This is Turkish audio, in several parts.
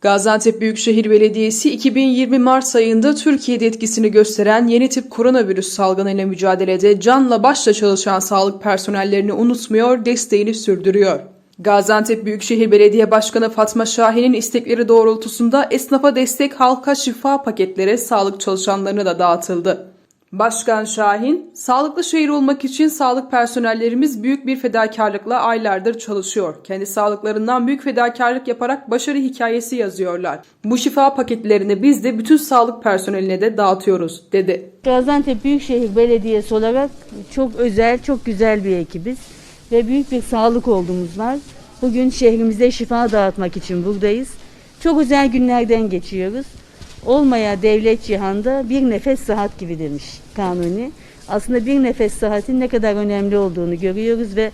Gaziantep Büyükşehir Belediyesi 2020 Mart ayında Türkiye'de etkisini gösteren yeni tip koronavirüs salgınıyla mücadelede canla başla çalışan sağlık personellerini unutmuyor, desteğini sürdürüyor. Gaziantep Büyükşehir Belediye Başkanı Fatma Şahin'in istekleri doğrultusunda esnafa destek halka şifa paketleri sağlık çalışanlarına da dağıtıldı. Başkan Şahin, sağlıklı şehir olmak için sağlık personellerimiz büyük bir fedakarlıkla aylardır çalışıyor. Kendi sağlıklarından büyük fedakarlık yaparak başarı hikayesi yazıyorlar. Bu şifa paketlerini biz de bütün sağlık personeline de dağıtıyoruz, dedi. Gaziantep Büyükşehir Belediyesi olarak çok özel, çok güzel bir ekibiz ve büyük bir sağlık olduğumuz var. Bugün şehrimize şifa dağıtmak için buradayız. Çok özel günlerden geçiyoruz. Olmaya devlet cihanda bir nefes sıhhat gibi demiş Kanuni. Aslında bir nefes sıhhatin ne kadar önemli olduğunu görüyoruz ve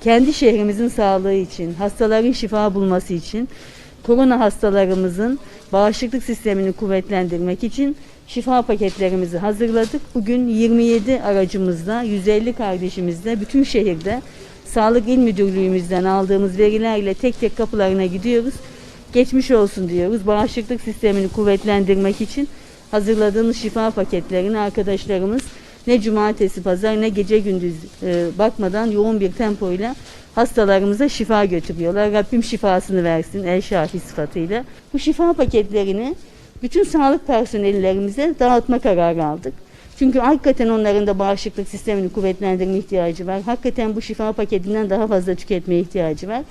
kendi şehrimizin sağlığı için, hastaların şifa bulması için, korona hastalarımızın bağışıklık sistemini kuvvetlendirmek için şifa paketlerimizi hazırladık. Bugün 27 aracımızla, 150 kardeşimizle bütün şehirde Sağlık İl Müdürlüğümüzden aldığımız verilerle tek tek kapılarına gidiyoruz. Geçmiş olsun diyoruz. Bağışıklık sistemini kuvvetlendirmek için hazırladığımız şifa paketlerini arkadaşlarımız ne cumartesi, pazar ne gece gündüz e, bakmadan yoğun bir tempoyla hastalarımıza şifa götürüyorlar. Rabbim şifasını versin el şafi sıfatıyla. Bu şifa paketlerini bütün sağlık personellerimize dağıtma kararı aldık. Çünkü hakikaten onların da bağışıklık sistemini kuvvetlendirme ihtiyacı var. Hakikaten bu şifa paketinden daha fazla tüketmeye ihtiyacı var.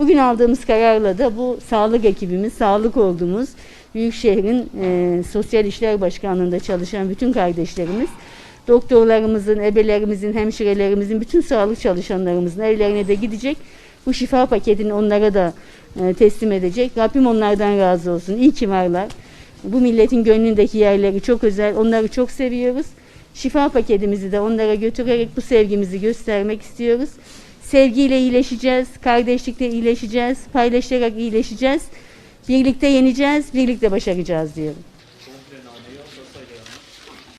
Bugün aldığımız kararla da bu sağlık ekibimiz, sağlık ordumuz, Büyükşehir'in e, Sosyal İşler Başkanlığı'nda çalışan bütün kardeşlerimiz, doktorlarımızın, ebelerimizin, hemşirelerimizin, bütün sağlık çalışanlarımızın evlerine de gidecek. Bu şifa paketini onlara da e, teslim edecek. Rabbim onlardan razı olsun. İyi ki varlar. Bu milletin gönlündeki yerleri çok özel. Onları çok seviyoruz. Şifa paketimizi de onlara götürerek bu sevgimizi göstermek istiyoruz. Sevgiyle iyileşeceğiz, kardeşlikle iyileşeceğiz, paylaşarak iyileşeceğiz. Birlikte yeneceğiz, birlikte başaracağız diyorum.